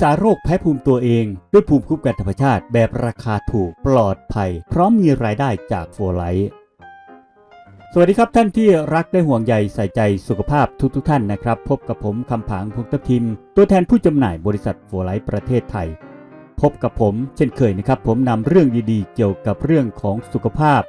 ษาโรคแพ้ภูมิตัวเอง ด้วยภูมิคุ้มกันธรรมชาติแบบราคาถูกปลอดภัย พร้อมมีรายได้จากโฟไลท์สวัสดีครับท่านที่รักและห่วงใยใส่ใจสุขภาพทุกๆทท่านนะครับ พบกับผมคำผางพงศ์ทิม ตัวแทนผู้จำหน่ายบริษัทโฟไลท์ประเทศไทย พบกับผมเช่นเคยนะครับ ผมนำเรื่องดีๆ เกี่ยวกับเรื่องของสุขภาพ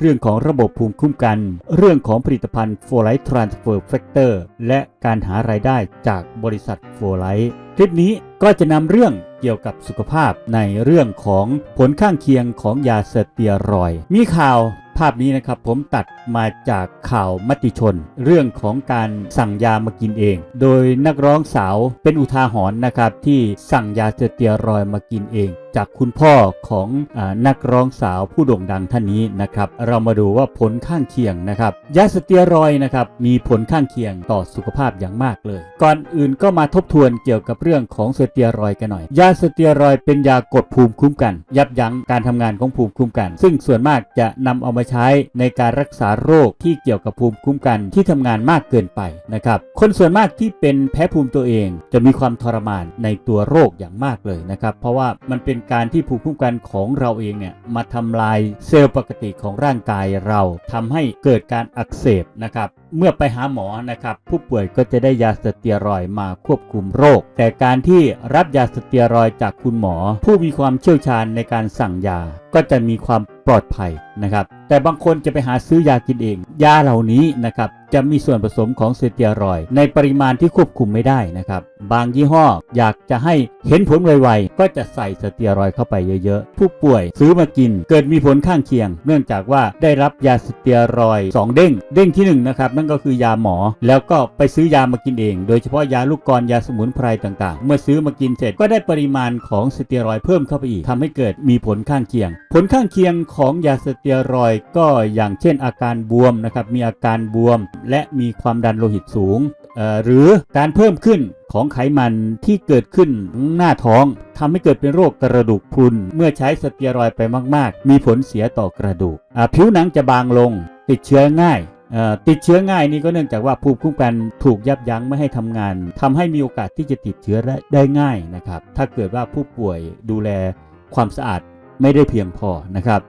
เรื่องของระบบภูมิคุ้มกัน เรื่องของผลิตภัณฑ์ f o r l i g h t Transfer Factor และการหารายได้จากบริษัท f o r l i g h t คลิปนี้ ก็จะนำเรื่องเกี่ยวกับสุขภาพในเรื่องของผลข้างเคียงของยาสเตียรอย มีข่าวภาพนี้นะครับผมตัด มาจากข่าวมติชน เรื่องของการสั่งยามากินเอง โดยนักร้องสาวเป็นอุทาหรณ์นะครับ ที่สั่งยาสเตียรอยมากินเอง จากคุณพ่อของอนักร้องสาวผู้โด่งดังท่านนี้นะครับ เรามาดูว่าผลข้างเคียงนะครับ ยาสเตียรอยนะครับมีผลข้างเคียงต่อสุขภาพอย่างมากเลย ก่อนอื่นก็มาทบทวนเกี่ยวกับเรื่องของสเตียรอยกันหน่อย ยาสเตียรอยเป็นยากดภูมิคุ้มกัน ยับยั้งการทำงานของภูมิคุ้มกัน ซึ่งส่วนมากจะนำเอามาใช้ในการรักษาโรคที่เกี่ยวกับภูมิคุ้มกันที่ทำงานมากเกินไปนะครับ คนส่วนมากที่เป็นแพ้ภูมิตัวเองจะมีความทรมานในตัวโรคอย่างมากเลยนะครับ เพราะว่ามันเป็นการที่ภูมิคุ้มกันของเราเองเนี่ยมาทำลายเซลล์ปกติของร่างกายเราทำให้เกิดการอักเสบนะครับเมื่อไปหาหมอนะครับผู้ป่วยก็จะได้ยาสเตียรอยมาควบคุมโรค แต่การที่รับยาสเตียรอยจากคุณหมอ ผู้มีความเชี่ยวชาญในการสั่งยาก็จะมีความปลอดภัย นะครับ แต่บางคนจะไปหาซื้อยากินเอง ยาเหล่านี้นะครับจะมีส่วนผสมของสเตียรอยในปริมาณที่ควบคุมไม่ได้นะครับ บางยี่ห้ออยากจะให้เห็นผลไวๆ ก็จะใส่สเตียรอยเข้าไปเยอะๆ ผู้ป่วยซื้อมากินเกิดมีผลข้างเคียง เนื่องจากว่าได้รับยาสเตียรอยด์สองเด้ง เด้งที่หนึ่งนะครับนั่นก็คือยาหมอ แล้วก็ไปซื้อยามากินเอง โดยเฉพาะยาลูกกรยาสมุนไพรต่างๆ เมื่อซื้อมากินเสร็จก็ได้ปริมาณของสเตียรอยเพิ่มเข้าไปอีกทำให้เกิดมีผลข้างเคียง ผลข้างเคียงของยาสเตยรอยก็อย่างเช่นอาการบวมนะครับมีอาการบวมและมีความดันโลหิตสูง หรือการเพิ่มขึ้นของไขมันที่เกิดขึ้นหน้าท้องทำให้เกิดเป็นโรคกระดูกพรุน เมื่อใช้สเตียรอยไปมาก ๆ มีผลเสียต่อกระดูก ผิวหนังจะบางลง ติดเชื้อง่ายติดเชื้อง่ายนี่ก็เนื่องจากว่าภูมิคุ้มกันถูกยับยั้งไม่ให้ทำงานทำให้มีโอกาสที่จะติดเชื้อได้ง่ายนะครับถ้าเกิดว่าผู้ป่วยดูแลความสะอาดไม่ได้เพียงพอนะครับ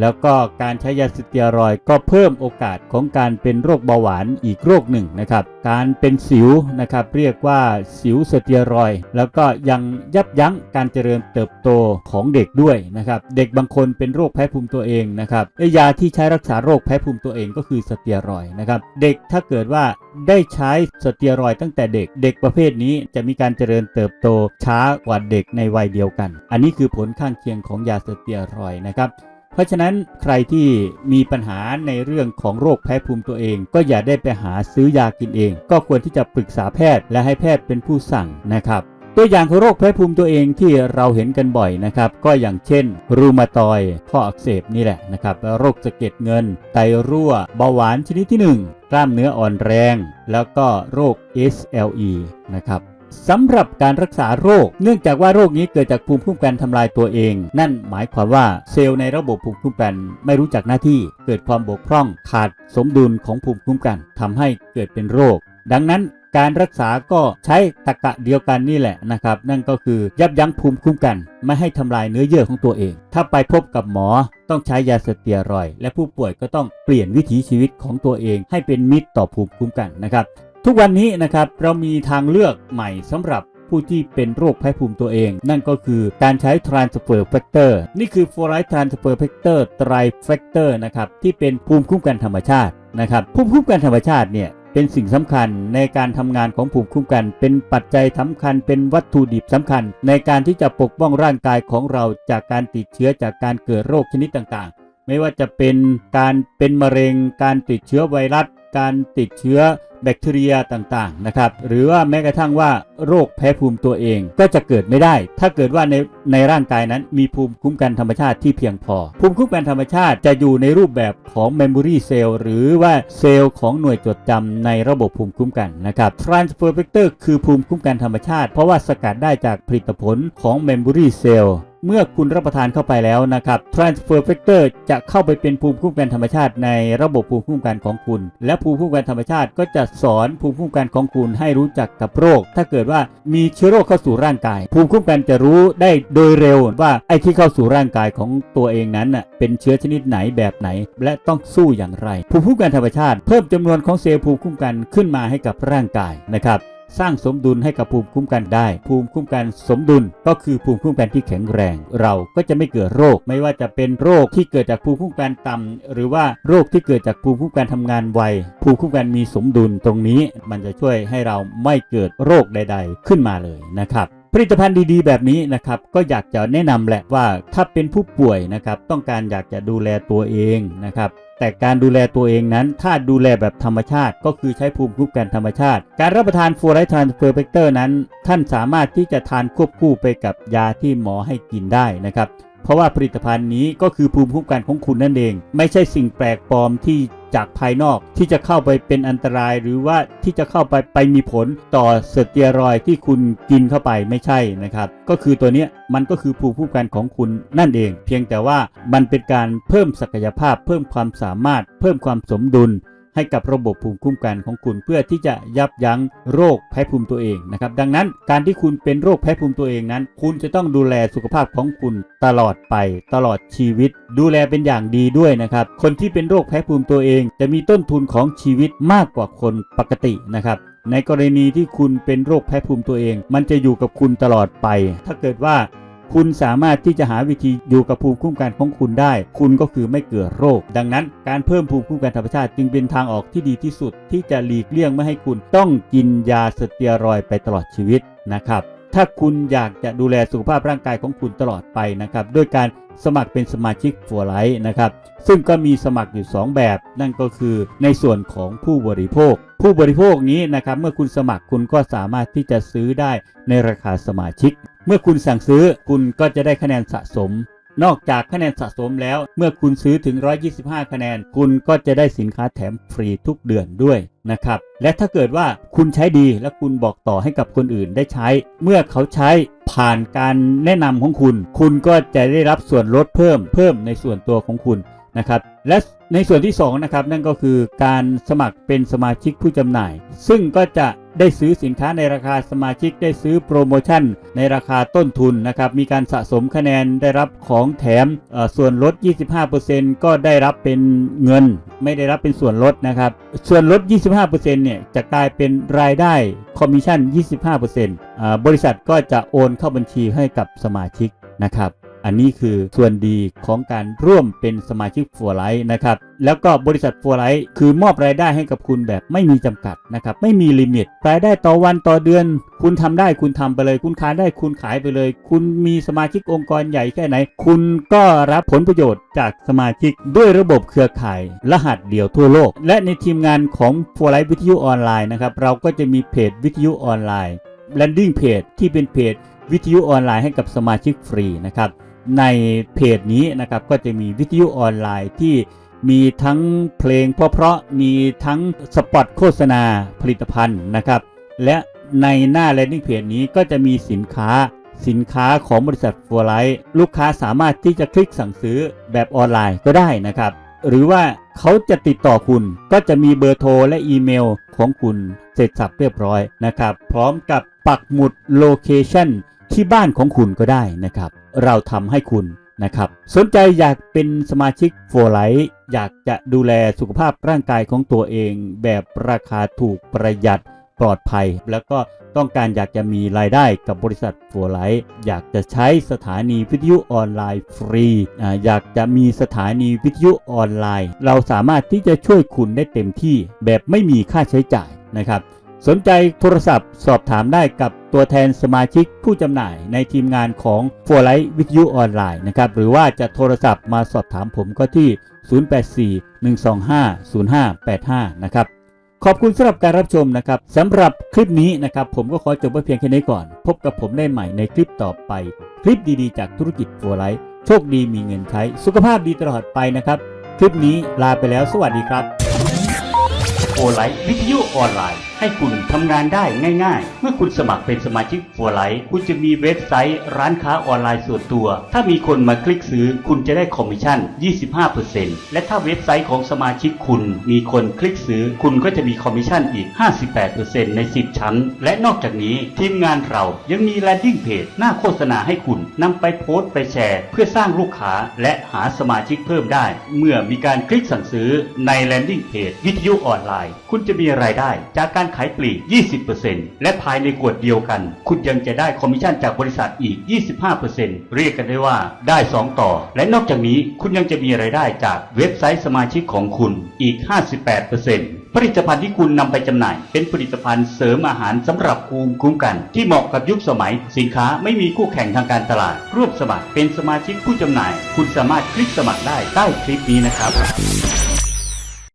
แล้วก็การใช้ยาสเตียรอยก็เพิ่มโอกาสของการเป็นโรคเบาหวานอีกโรคหนึ่งนะครับ การเป็นสิวนะครับเรียกว่าสิวสเตียรอย แล้วก็ยังยับยั้งการเจริญเติบโตของเด็กด้วยนะครับเด็กบางคนเป็นโรคแพ้ภูมิตัวเองนะครับยาที่ใช้รักษาโรคแพ้ภูมิตัวเองก็คือสเตียรอยนะครับเด็กถ้าเกิดว่าได้ใช้สเตียรอยตั้งแต่เด็กเด็กประเภทนี้จะมีการเจริญเติบโตช้ากว่าเด็กในวัยเดียวกัน อันนี้คือผลข้างเคียงของยาสเตียรอยนะครับ ราะฉะนั้นใครที่มีปัญหาในเรื่องของโรคแพ้ภูมิตัวเอง ก็อย่าได้ไปหาซื้อยากินเอง ก็ควรที่จะปรึกษาแพทย์และให้แพทย์เป็นผู้สั่งนะครับ ตัวอย่างของโรคแพ้ภูมิตัวเองที่เราเห็นกันบ่อยนะครับ ก็อย่างเช่น รูมาตอยข้ออักเสบนี่แหละนะครับโรคสะเก็ดเงิน ไตรั่ว เบาหวานชนิดที่ 1 กล้ามเนื้ออ่อนแรง แล้วก็โรค SLE นะครับ สำหรับการรักษาโรค เนื่องจากว่าโรคนี้เกิดจากภูมิคุ้มกันทำลายตัวเอง นั่นหมายความว่าเซลล์ในระบบภูมิคุ้มกันไม่รู้จักหน้าที่ เกิดความบกพร่องขาดสมดุลของภูมิคุ้มกันทำให้เกิดเป็นโรค ดังนั้นการรักษาก็ใช้ตรกะเดียวกันนี่แหละนะครับ นั่นก็คือยับยั้งภูมิคุ้มกัน ไม่ให้ทำลายเนื้อเยื่อของตัวเอง ถ้าไปพบกับหมอต้องใช้ยาสเตียรอย และผู้ป่วยก็ต้องเปลี่ยนวิถีชีวิตของตัวเอง ให้เป็นมิตรต่อภูมิคุ้มกันนะครับ ทุกวันนี้นะครับเรามีทางเลือกใหม่สำหรับผู้ที่เป็นโรคแพ้ภูมิตัวเอง นั่นก็คือการใช้ transfer factor นี่คือ fluoride transfer factor tri factor นะครับที่เป็นภูมิคุ้มกันธรรมชาตินะครับภูมิคุ้มกันธรรมชาติเนี่ยเป็นสิ่งสำคัญในการทำงานของภูมิคุ้มกัน เป็นปัจจัยสำคัญเป็นวัตถุดิบสำคัญ ในการที่จะปกป้องร่างกายของเราจากการติดเชื้อจากการเกิดโรคชนิดต่างๆ ไม่ว่าจะเป็นการเป็นมะเร็งการติดเชื้อไวรัส การติดเชื้อแบคทีเรียต่างๆนะครับหรือว่าแม้กระทั่งว่าโรคแพ้ภูมิตัวเองก็จะเกิดไม่ได้ ถ้าเกิดว่าในในร่างกายนั้นมีภูมิคุ้มกันธรรมชาติที่เพียงพอ ภูมิคุ้มกันธรรมชาติจะอยู่ในรูปแบบของ Memory Cell หรือว่าเซลล์ของหน่วยจดจำในระบบภูมิคุ้มกันนะครับ Transfer Factor คือภูมิคุ้มกันธรรมชาติ เพราะว่าสกัดได้จากผลิตผลของ Memory Cell เมื่อคุณรับประทานเข้าไปแล้วนะครับ transfer factor จะเข้าไปเป็นภูมิคุ้มกันธรรมชาติในระบบภูมิคุ้มกันของคุณ และภูมิคุ้มกันธรรมชาติก็จะสอนภูมิคุ้มกันของคุณให้รู้จักกับโรค ถ้าเกิดว่ามีเชื้อโรคเข้าสู่ร่างกาย ภูมิคุ้มกันจะรู้ได้โดยเร็วว่าไอ้ที่เข้าสู่ร่างกายของตัวเองนั้นเป็นเชื้อชนิดไหนแบบไหน และต้องสู้อย่างไร ภูมิคุ้มกันธรรมชาติ เพิ่มจำนวนของเซลล์ภูมิคุ้มกันขึ้นมาให้กับร่างกายนะครับ สร้างสมดุลให้กับภูมิคุ้มกันได้ ภูมิคุ้มกันสมดุลก็คือภูมิคุ้มกันที่แข็งแรง เราก็จะไม่เกิดโรค ไม่ว่าจะเป็นโรคที่เกิดจากภูมิคุ้มกันต่ำหรือว่าโรคที่เกิดจากภูมิคุ้มกันทำงานไวภูมิคุ้มกันมีสมดุลตรงนี้ มันจะช่วยให้เราไม่เกิดโรคใด ๆ ขึ้นมาเลยนะครับผลิตภัณฑ์ดีๆ แบบนี้นะครับก็อยากจะแนะนำแหละว่าถ้าเป็นผู้ป่วยนะครับต้องการอยากจะดูแลตัวเองนะครับ แต่การดูแลตัวเองนั้น ถ้าดูแลแบบธรรมชาติ ก็คือใช้ภูมิคุ้มกันธรรมชาติ การรับประทานฟูไรทรานเฟอร์เฟกเตอร์นั้น ท่านสามารถที่จะทานควบคู่ไปกับยาที่หมอให้กินได้นะครับ เพราะว่าผลิตภัณฑ์นี้ก็คือภูมิคุ้มกันของคุณนั่นเอง ไม่ใช่สิ่งแปลกปลอมที่จากภายนอกที่จะเข้าไปเป็นอันตรายหรือว่าที่จะเข้าไปไปมีผลต่อสเตียรอยที่คุณกินเข้าไปไม่ใช่นะครับ ก็คือตัวนี้มันก็คือภูมิคุ้มกันของคุณนั่นเอง เพียงแต่ว่ามันเป็นการเพิ่มศักยภาพ เพิ่มความสามารถ เพิ่มความสมดุล ให้กับระบบภูมิคุ้มกันของคุณ เพื่อที่จะยับยั้งโรคแพ้ภูมิตัวเองนะครับ ดังนั้นการที่คุณเป็นโรคแพ้ภูมิตัวเองนั้น คุณจะต้องดูแลสุขภาพของคุณตลอดไป ตลอดชีวิต ดูแลเป็นอย่างดีด้วยนะครับ คนที่เป็นโรคแพ้ภูมิตัวเอง จะมีต้นทุนของชีวิตมากกว่าคนปกตินะครับในกรณีที่คุณเป็นโรคแพ้ภูมิตัวเอง มันจะอยู่กับคุณตลอดไป ถ้าเกิดว่า คุณสามารถที่จะหาวิธีอยู่กับภูมิคุ้มกันของคุณได้ คุณก็คือไม่เกิดโรค ดังนั้นการเพิ่มภูมิคุ้มกันธรรมชาติจึงเป็นทางออกที่ดีที่สุด ที่จะหลีกเลี่ยงไม่ให้คุณต้องกินยาสเตียรอยไปตลอดชีวิตนะครับ ถ้าคุณอยากจะดูแลสุขภาพร่างกายของคุณตลอดไปนะครับด้วยการสมัครเป็นสมาชิกฟัวไลท์นะครับซึ่งก็มีสมัครอยู่ 2 แบบ นั่นก็คือในส่วนของผู้บริโภค ผู้บริโภคนี้นะครับเมื่อคุณสมัครคุณก็สามารถที่จะซื้อได้ในราคาสมาชิก เมื่อคุณสั่งซื้อคุณก็จะได้คะแนนสะสม นอกจากคะแนนสะสมแล้ว เมื่อคุณซื้อถึง 125 คะแนน คุณก็จะได้สินค้าแถมฟรีทุกเดือนด้วยนะครับและถ้าเกิดว่าคุณใช้ดีและคุณบอกต่อให้กับคนอื่นได้ใช้ เมื่อเขาใช้ผ่านการแนะนำของคุณ คุณก็จะได้รับส่วนลดเพิ่มเพิ่มในส่วนตัวของคุณนะครับและในส่วนที่2นะครับนั่นก็คือการสมัครเป็นสมาชิกผู้จำหน่าย ซึ่งก็จะ ได้ซื้อสินค้าในราคาสมาชิกได้ซื้อโปรโมชั่นในราคาต้นทุนนะครับมีการสะสมคะแนนได้รับของแถมส่วนลด 25%ก็ได้รับเป็นเงิน ไม่ได้รับเป็นส่วนลดนะครับส่วนลด 25%เนี่ยจะกลายเป็นรายได้คอมมิชชั่น 25%บริษัทก็จะโอนเข้าบัญชีให้กับสมาชิกนะครับ อันนี้คือส่วนดีของการร่วมเป็นสมาชิกฟัวไลท์นะครับ แล้วก็บริษัทฟัวไลท์คือมอบรายได้ให้กับคุณแบบไม่มีจำกัดนะครับ ไม่มีลิมิต รายได้ต่อวันต่อเดือน คุณทำได้คุณทำไปเลย คุณขายได้คุณขายไปเลย คุณมีสมาชิกองค์กรใหญ่แค่ไหน คุณก็รับผลประโยชน์จากสมาชิกด้วยระบบเครือข่าย รหัสเดียวทั่วโลก และในทีมงานของฟัวไลท์วิทยุออนไลน์นะครับเราก็จะมีเพจวิทยุออนไลน์แลนดิ้งเพจที่เป็นเพจวิทยุออนไลน์ให้กับสมาชิกฟรีนะครับ ในเพจนี้นะครับก็จะมีวิทยุออนไลน์ที่มีทั้งเพลงเพราะๆมีทั้งสปอตโฆษณาผลิตภัณฑ์นะครับ และในหน้า landing page นี้ก็จะมีสินค้าสินค้าของบริษัทฟัวไลท์ลูกค้าสามารถที่จะคลิกสั่งซื้อแบบออนไลน์ก็ได้นะครับ หรือว่าเขาจะติดต่อคุณก็จะมีเบอร์โทรและอีเมลของคุณเสร็จสับเรียบร้อยนะครับ พร้อมกับปักหมุดโลเคชั่น ที่บ้านของคุณก็ได้นะครับ เราทำให้คุณนะครับ สนใจอยากเป็นสมาชิกโฟไลท์อยากจะดูแลสุขภาพร่างกายของตัวเอง แบบราคาถูกประหยัดปลอดภัย แล้วก็ต้องการอยากจะมีรายได้กับบริษัทโฟไลท์อยากจะใช้สถานีวิทยุออนไลน์ฟรีอาอยากจะมีสถานีวิทยุออนไลน์ เราสามารถที่จะช่วยคุณได้เต็มที่แบบไม่มีค่าใช้จ่ายนะครับ สนใจโทรศัพท์สอบถามได้กับตัวแทนสมาชิกผู้จำหน่ายในทีมงานของ f o r l i g h t วิทยุออนไลน์นะครับ หรือว่าจะโทรศัพท์มาสอบถามผมก็ที่ 0841250585 นะครับ ขอบคุณสำหรับการรับชมนะครับสำหรับคลิปนี้นะครับ ผมก็ขอจบไว้เพียงแค่นี้ก่อน พบกับผมได้ใหม่ในคลิปต่อไป คลิปดีๆ จากธุรกิจ f o r l i g h t โชคดีมีเงินใช้ สุขภาพดีตลอดไปนะครับ คลิปนี้ลาไปแล้ว สวัสดีครับโอไลท์วิทยุออนไลน์ ให้คุณทำงานได้ง่ายๆ เมื่อคุณสมัครเป็นสมาชิกฟัวไลท์คุณจะมีเว็บไซต์ร้านค้าออนไลน์ส่วนตัว ถ้ามีคนมาคลิกซื้อ คุณจะได้คอมมิชชั่น 25%และถ้าเว็บไซต์ของสมาชิกคุณมีคนคลิกซื้อ คุณก็จะมีคอมมิชชั่นอีก 58%ใน 10 ชั้น และนอกจากนี้ทีมงานเรายังมีแลนดิ้งเพจหน้าโฆษณาให้คุณนำไปโพสต์ไปแชร์ เพื่อสร้างลูกค้าและหาสมาชิกเพิ่มได้ เมื่อมีการคลิกสั่งซื้อในแลนดิ้งเพจวิทยุออนไลน์ คุณจะมีรายได้จากการขายปลีก 20%และภายในกวดเดียวกัน คุณยังจะได้คอมมิชชั่นจากบริษัทอีก 25%เรียกกันได้ว่าได้ 2 ต่อ และนอกจากนี้คุณยังจะมีรายได้จากเว็บไซต์สมาชิกของคุณอีก 58%ผลิตภัณฑ์ที่คุณนำไปจำหน่าย เป็นผลิตภัณฑ์เสริมอาหารสำหรับภูมิคุ้มกัน ที่เหมาะกับยุคสมัย สินค้าไม่มีคู่แข่งทางการตลาด ร่วมสมัครเป็นสมาชิกผู้จำหน่าย คุณสามารถคลิกสมัครได้ใต้คลิปนี้นะครับ